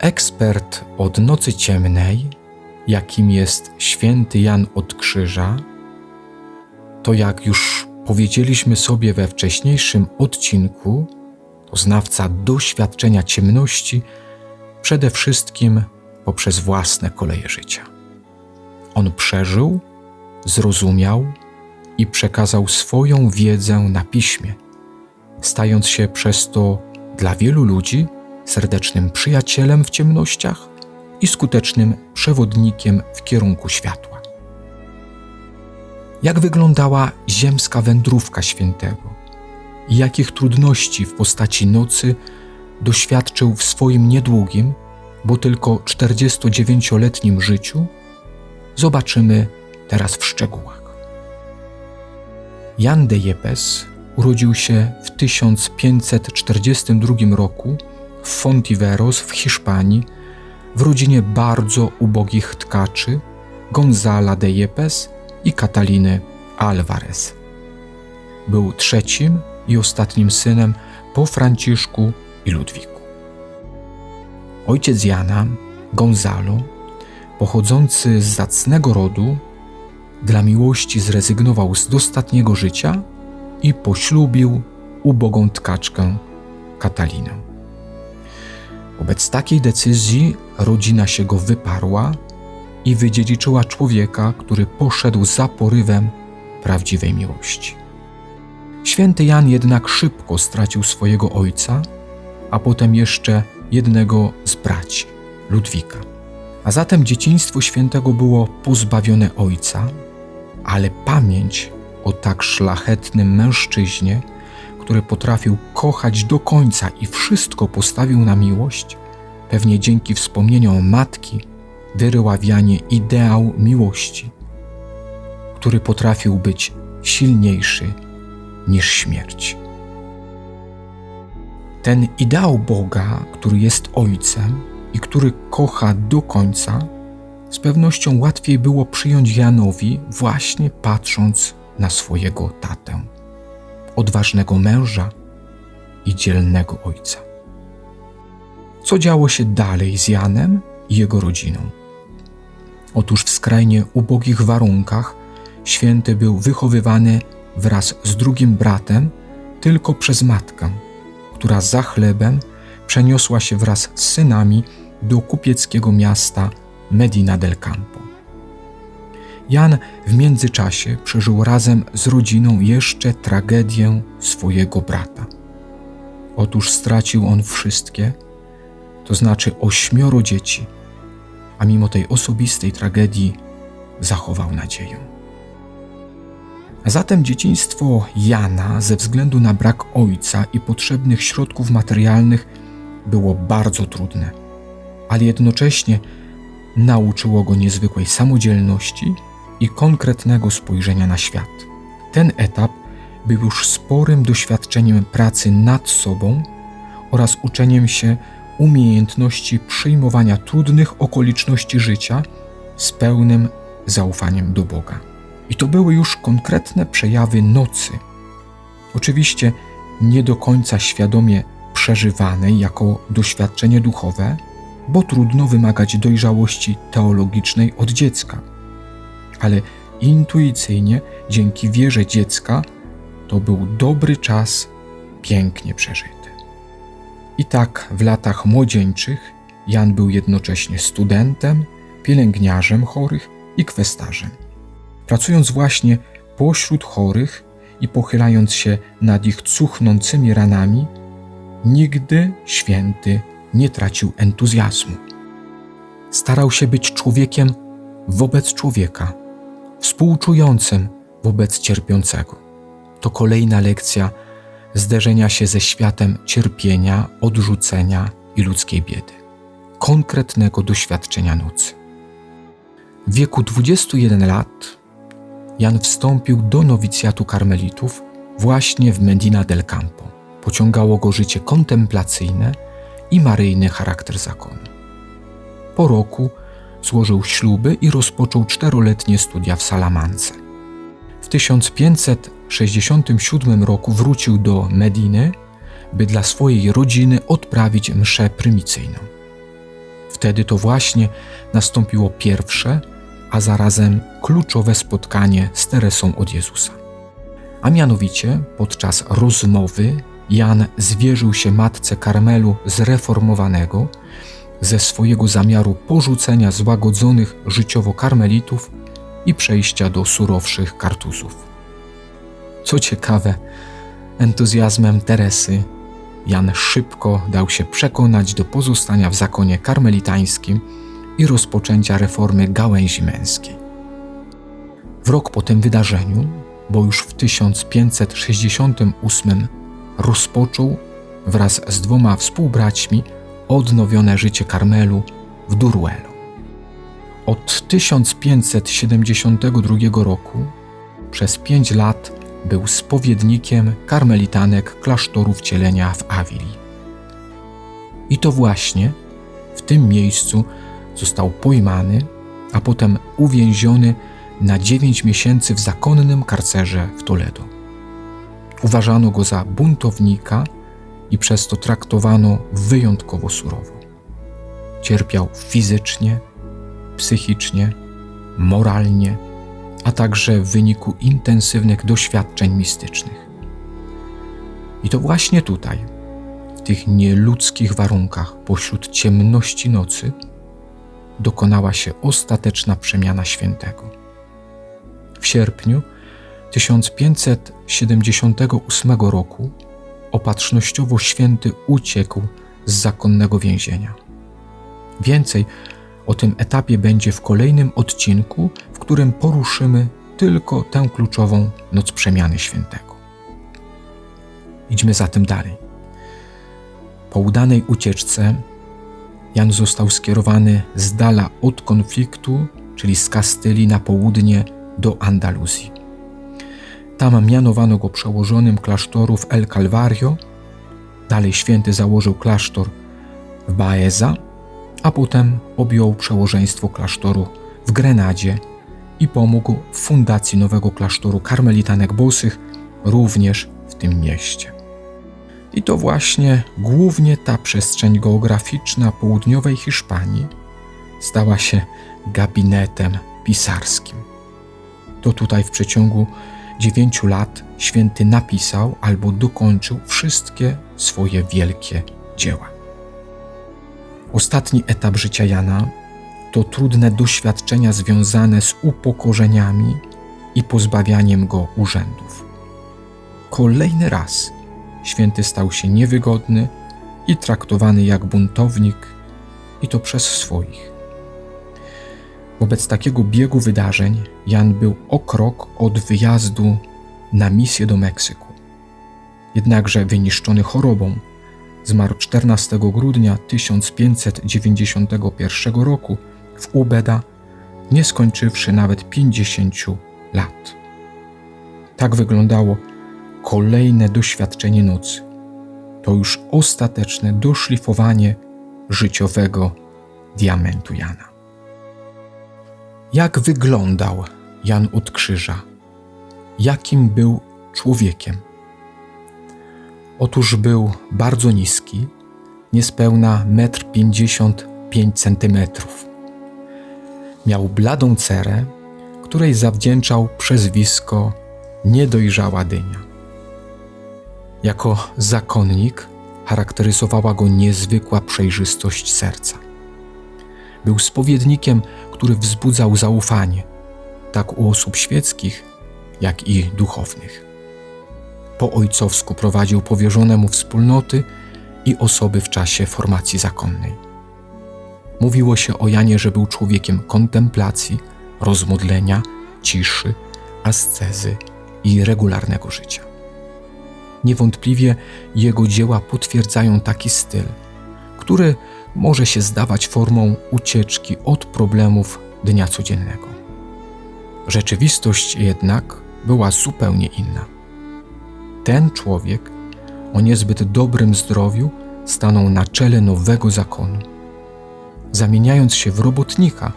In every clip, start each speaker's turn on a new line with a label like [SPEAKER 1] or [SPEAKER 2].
[SPEAKER 1] ekspert od nocy ciemnej, jakim jest święty Jan od Krzyża, to jak już powiedzieliśmy sobie we wcześniejszym odcinku, to znawca doświadczenia ciemności przede wszystkim poprzez własne koleje życia. On przeżył, zrozumiał i przekazał swoją wiedzę na piśmie, stając się przez to dla wielu ludzi serdecznym przyjacielem w ciemnościach i skutecznym przewodnikiem w kierunku światła. Jak wyglądała ziemska wędrówka świętego i jakich trudności w postaci nocy doświadczył w swoim niedługim, bo tylko 49-letnim życiu, zobaczymy teraz w szczegółach. Jan de Yepes urodził się w 1542 roku w Fontiveros w Hiszpanii w rodzinie bardzo ubogich tkaczy Gonzala de Yepes i Kataliny Alvarez. Był trzecim i ostatnim synem po Franciszku i Ludwiku. Ojciec Jana, Gonzalo, pochodzący z zacnego rodu, dla miłości zrezygnował z dostatniego życia i poślubił ubogą tkaczkę Katalinę. Wobec takiej decyzji rodzina się go wyparła i wydziedziczyła człowieka, który poszedł za porywem prawdziwej miłości. Święty Jan jednak szybko stracił swojego ojca, a potem jeszcze jednego z braci, Ludwika. A zatem dzieciństwo świętego było pozbawione ojca, ale pamięć o tak szlachetnym mężczyźnie, który potrafił kochać do końca i wszystko postawił na miłość, pewnie dzięki wspomnieniom matki, wyryła wianie ideał miłości, który potrafił być silniejszy niż śmierć. Ten ideał Boga, który jest Ojcem i który kocha do końca, z pewnością łatwiej było przyjąć Janowi, właśnie patrząc na swojego tatę, odważnego męża i dzielnego ojca. Co działo się dalej z Janem i jego rodziną? Otóż w skrajnie ubogich warunkach święty był wychowywany wraz z drugim bratem tylko przez matkę, która za chlebem przeniosła się wraz z synami do kupieckiego miasta Medina del Campo. Jan w międzyczasie przeżył razem z rodziną jeszcze tragedię swojego brata. Otóż stracił on wszystkie, to znaczy ośmioro dzieci, a mimo tej osobistej tragedii zachował nadzieję. A zatem dzieciństwo Jana ze względu na brak ojca i potrzebnych środków materialnych było bardzo trudne, ale jednocześnie nauczyło go niezwykłej samodzielności i konkretnego spojrzenia na świat. Ten etap był już sporym doświadczeniem pracy nad sobą oraz uczeniem się umiejętności przyjmowania trudnych okoliczności życia z pełnym zaufaniem do Boga. I to były już konkretne przejawy nocy. Oczywiście nie do końca świadomie przeżywanej jako doświadczenie duchowe, bo trudno wymagać dojrzałości teologicznej od dziecka. Ale intuicyjnie, dzięki wierze dziecka, to był dobry czas, pięknie przeżyty. I tak w latach młodzieńczych Jan był jednocześnie studentem, pielęgniarzem chorych i kwestarzem. Pracując właśnie pośród chorych i pochylając się nad ich cuchnącymi ranami, nigdy święty nie tracił entuzjazmu. Starał się być człowiekiem wobec człowieka, współczującym wobec cierpiącego. To kolejna lekcja zderzenia się ze światem cierpienia, odrzucenia i ludzkiej biedy, konkretnego doświadczenia nocy. W wieku 21 lat Jan wstąpił do nowicjatu karmelitów właśnie w Medina del Campo. Pociągało go życie kontemplacyjne i maryjny charakter zakonu. Po roku złożył śluby i rozpoczął czteroletnie studia w Salamance. W 1567 roku wrócił do Mediny, by dla swojej rodziny odprawić mszę prymicyjną. Wtedy to właśnie nastąpiło pierwsze, a zarazem kluczowe spotkanie z Teresą od Jezusa. A mianowicie podczas rozmowy Jan zwierzył się matce Karmelu zreformowanego ze swojego zamiaru porzucenia złagodzonych życiowo karmelitów i przejścia do surowszych kartuzów. Co ciekawe, entuzjazmem Teresy Jan szybko dał się przekonać do pozostania w zakonie karmelitańskim i rozpoczęcia reformy gałęzi męskiej. W rok po tym wydarzeniu, bo już w 1568 rozpoczął wraz z dwoma współbraćmi odnowione życie Karmelu w Durwelu. Od 1572 roku przez pięć lat był spowiednikiem karmelitanek klasztoru wcielenia w Awili. I to właśnie w tym miejscu został pojmany, a potem uwięziony na dziewięć miesięcy w zakonnym karcerze w Toledo. Uważano go za buntownika i przez to traktowano wyjątkowo surowo. Cierpiał fizycznie, psychicznie, moralnie, a także w wyniku intensywnych doświadczeń mistycznych. I to właśnie tutaj, w tych nieludzkich warunkach, pośród ciemności nocy, dokonała się ostateczna przemiana świętego. W sierpniu 1578 roku opatrznościowo święty uciekł z zakonnego więzienia. Więcej o tym etapie będzie w kolejnym odcinku, w którym poruszymy tylko tę kluczową noc przemiany świętego. Idźmy zatem dalej. Po udanej ucieczce Jan został skierowany z dala od konfliktu, czyli z Kastylii na południe do Andaluzji. Tam mianowano go przełożonym klasztorów El Calvario. Dalej święty założył klasztor w Baeza, a potem objął przełożeństwo klasztoru w Grenadzie i pomógł w fundacji nowego klasztoru karmelitanek bosych również w tym mieście. I to właśnie głównie ta przestrzeń geograficzna południowej Hiszpanii stała się gabinetem pisarskim. To tutaj w przeciągu dziewięciu lat święty napisał albo dokończył wszystkie swoje wielkie dzieła. Ostatni etap życia Jana to trudne doświadczenia związane z upokorzeniami i pozbawianiem go urzędów. Kolejny raz święty stał się niewygodny i traktowany jak buntownik, i to przez swoich. Wobec takiego biegu wydarzeń Jan był o krok od wyjazdu na misję do Meksyku. Jednakże wyniszczony chorobą zmarł 14 grudnia 1591 roku w Ubeda, nie skończywszy nawet 50 lat. Tak wyglądało kolejne doświadczenie nocy. To już ostateczne doszlifowanie życiowego diamentu Jana. Jak wyglądał Jan od Krzyża? Jakim był człowiekiem? Otóż był bardzo niski, niespełna 1,55 m. Miał bladą cerę, której zawdzięczał przezwisko niedojrzała dynia. Jako zakonnik charakteryzowała go niezwykła przejrzystość serca. Był spowiednikiem, który wzbudzał zaufanie, tak u osób świeckich, jak i duchownych. Po ojcowsku prowadził powierzone mu wspólnoty i osoby w czasie formacji zakonnej. Mówiło się o Janie, że był człowiekiem kontemplacji, rozmodlenia, ciszy, ascezy i regularnego życia. Niewątpliwie jego dzieła potwierdzają taki styl, który może się zdawać formą ucieczki od problemów dnia codziennego. Rzeczywistość jednak była zupełnie inna. Ten człowiek o niezbyt dobrym zdrowiu stanął na czele nowego zakonu. Zamieniając się w robotnika,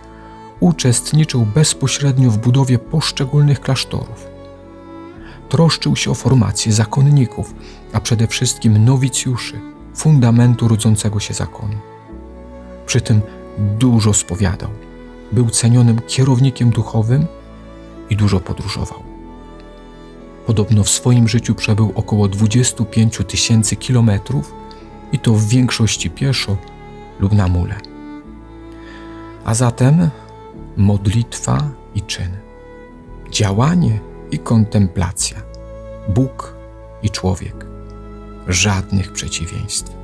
[SPEAKER 1] uczestniczył bezpośrednio w budowie poszczególnych klasztorów troszczył się o formację zakonników, a przede wszystkim nowicjuszy, fundamentu rodzącego się zakonu. Przy tym dużo spowiadał, był cenionym kierownikiem duchowym i dużo podróżował. Podobno w swoim życiu przebył około 25 tysięcy kilometrów i to w większości pieszo lub na mule. A zatem modlitwa i czyn, działanie i kontemplacja, Bóg i człowiek, żadnych przeciwieństw,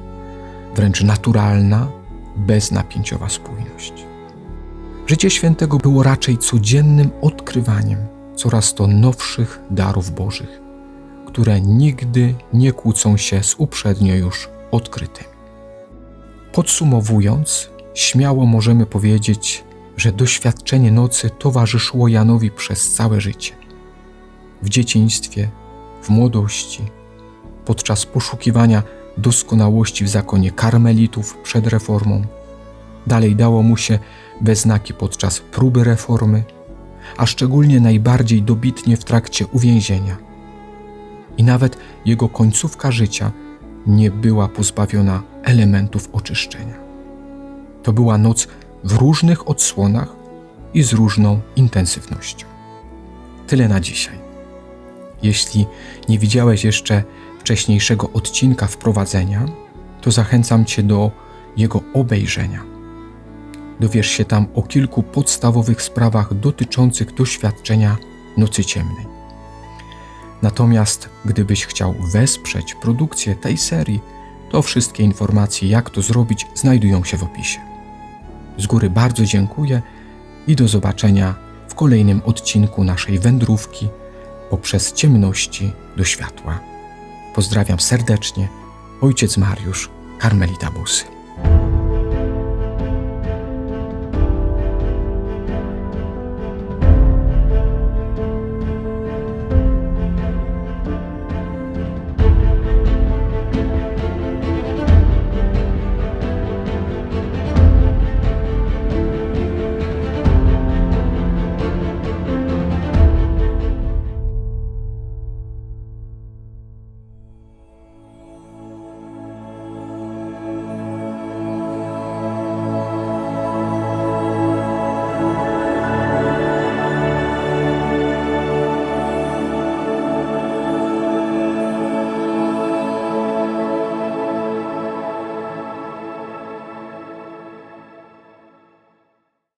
[SPEAKER 1] wręcz naturalna, beznapięciowa spójność. Życie świętego było raczej codziennym odkrywaniem coraz to nowszych darów Bożych, które nigdy nie kłócą się z uprzednio już odkrytymi. Podsumowując, śmiało możemy powiedzieć, że doświadczenie nocy towarzyszyło Janowi przez całe życie. W dzieciństwie, w młodości, podczas poszukiwania doskonałości w zakonie karmelitów przed reformą. Dalej dało mu się we znaki podczas próby reformy, a szczególnie najbardziej dobitnie w trakcie uwięzienia. I nawet jego końcówka życia nie była pozbawiona elementów oczyszczenia. To była noc w różnych odsłonach i z różną intensywnością. Tyle na dzisiaj. Jeśli nie widziałeś jeszcze wcześniejszego odcinka wprowadzenia, to zachęcam Cię do jego obejrzenia. Dowiesz się tam o kilku podstawowych sprawach dotyczących doświadczenia nocy ciemnej. Natomiast gdybyś chciał wesprzeć produkcję tej serii, to wszystkie informacje, jak to zrobić, znajdują się w opisie. Z góry bardzo dziękuję i do zobaczenia w kolejnym odcinku naszej wędrówki poprzez ciemności do światła. Pozdrawiam serdecznie, ojciec Mariusz, Karmelita Busy.